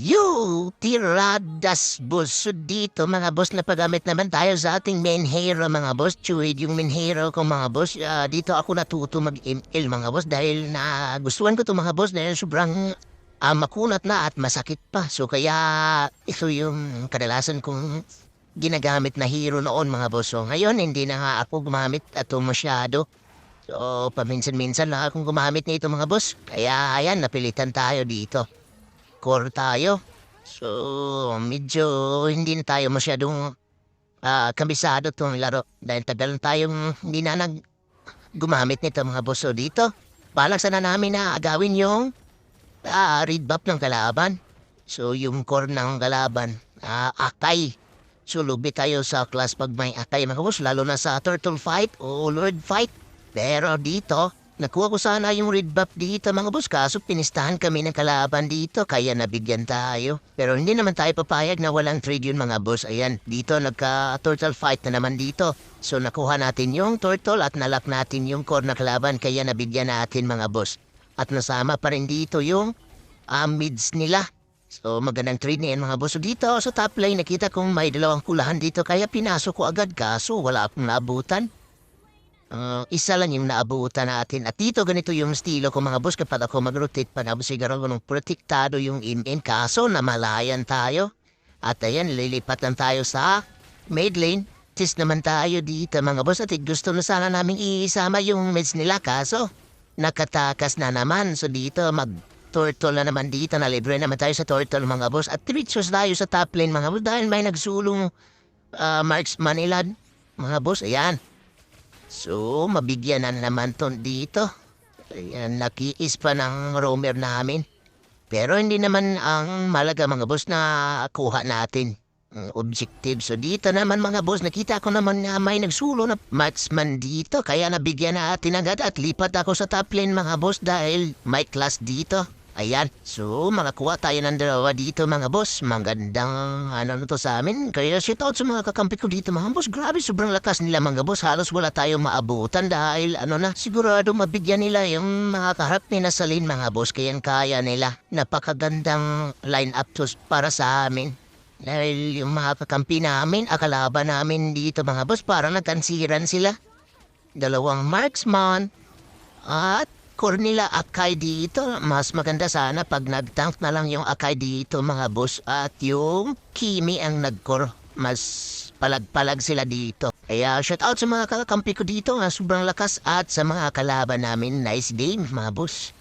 Yo, tiradas boss. So dito mga boss na paggamit naman tayo sa ating main hero mga boss. Chuid yung main hero ko mga boss. Ah, dito ako natuto mag-ML mga boss dahil na gustuhan ko to mga boss dahil sobrang ah, makunat na at masakit pa. So kaya ito yung kadalasan kong ginagamit na hero noon mga boss. So ngayon hindi na nga ako gumamit ato masyado. So paminsan-minsan lang akong gumamit nito mga boss. Kaya ayan napilitan tayo dito core tayo. So, medyo hindi na tayo masyadong ah kabisado itong laro. Dahil tagal tayong hindi na nag gumamit nito mga boso dito. Balak sana namin na agawin yung ah, read buff ng kalaban. So, yung core ng kalaban, ah, akay. So, lubi tayo sa class pag may akay mga boss, lalo na sa turtle fight o lord fight. Pero dito, Nakuha ko sana yung red buff dito mga boss kaso pinistahan kami ng kalaban dito kaya nabigyan tayo. Pero hindi naman tayo papayag na walang trade yun mga boss. Ayan, dito nagka-turtle fight na naman dito. So nakuha natin yung turtle at nalak natin yung core na kalaban kaya nabigyan natin mga boss. At nasama pa rin dito yung mids nila. So magandang trade na yan mga boss. So, dito sa top lane nakita kong may dalawang kulahan dito kaya pinasok ko agad kaso wala akong naabutan. Ah, isa lang yung naabutan natin. At dito ganito yung estilo ko mga boss kapag ako mag-rotate pa na siguro ganun protektado yung in-in kaso namalayan tayo. At ayan, lilipatan tayo sa mid lane. Tis naman tayo dito mga boss at gusto na sana namin isama yung mids nila kaso nakatakas na naman. So dito mag turtle na naman dito na libre naman tayo sa turtle mga boss. At trichos tayo sa top lane mga boss dahil may nagsulong ah, Marks Manila mga boss. Ayan. So, mabigyan na naman to dito. Ayan, nakiis pa ng roamer namin. Pero hindi naman ang malaga mga boss na kuha natin. objective. So dito naman mga boss, nakita ko naman na may nagsulo na marksman dito. Kaya nabigyan natin agad at lipat ako sa top lane mga boss dahil may class dito. Ayan, so makakuha tayo ng dalawa dito mga boss. Magandang ano to sa amin. Kaya shoutout sa mga kakampi ko dito mga boss. Grabe, sobrang lakas nila mga boss. Halos wala tayong maabutan dahil ano na, sigurado mabigyan nila yung mga kaharap nila sa lane mga boss. Kaya kaya nila. Napakagandang line-up to para sa amin. Dahil yung mga kakampi namin, akalaban namin dito mga boss, parang nagkansiran sila. Dalawang marksman at core nila Akay dito. Mas maganda sana pag nag-tank na lang yung Akay dito mga boss at yung Kimi ang nag-core. Mas palag-palag sila dito. Kaya shout out sa mga kakampi ko dito nga sobrang lakas at sa mga kalaban namin. Nice game mga boss.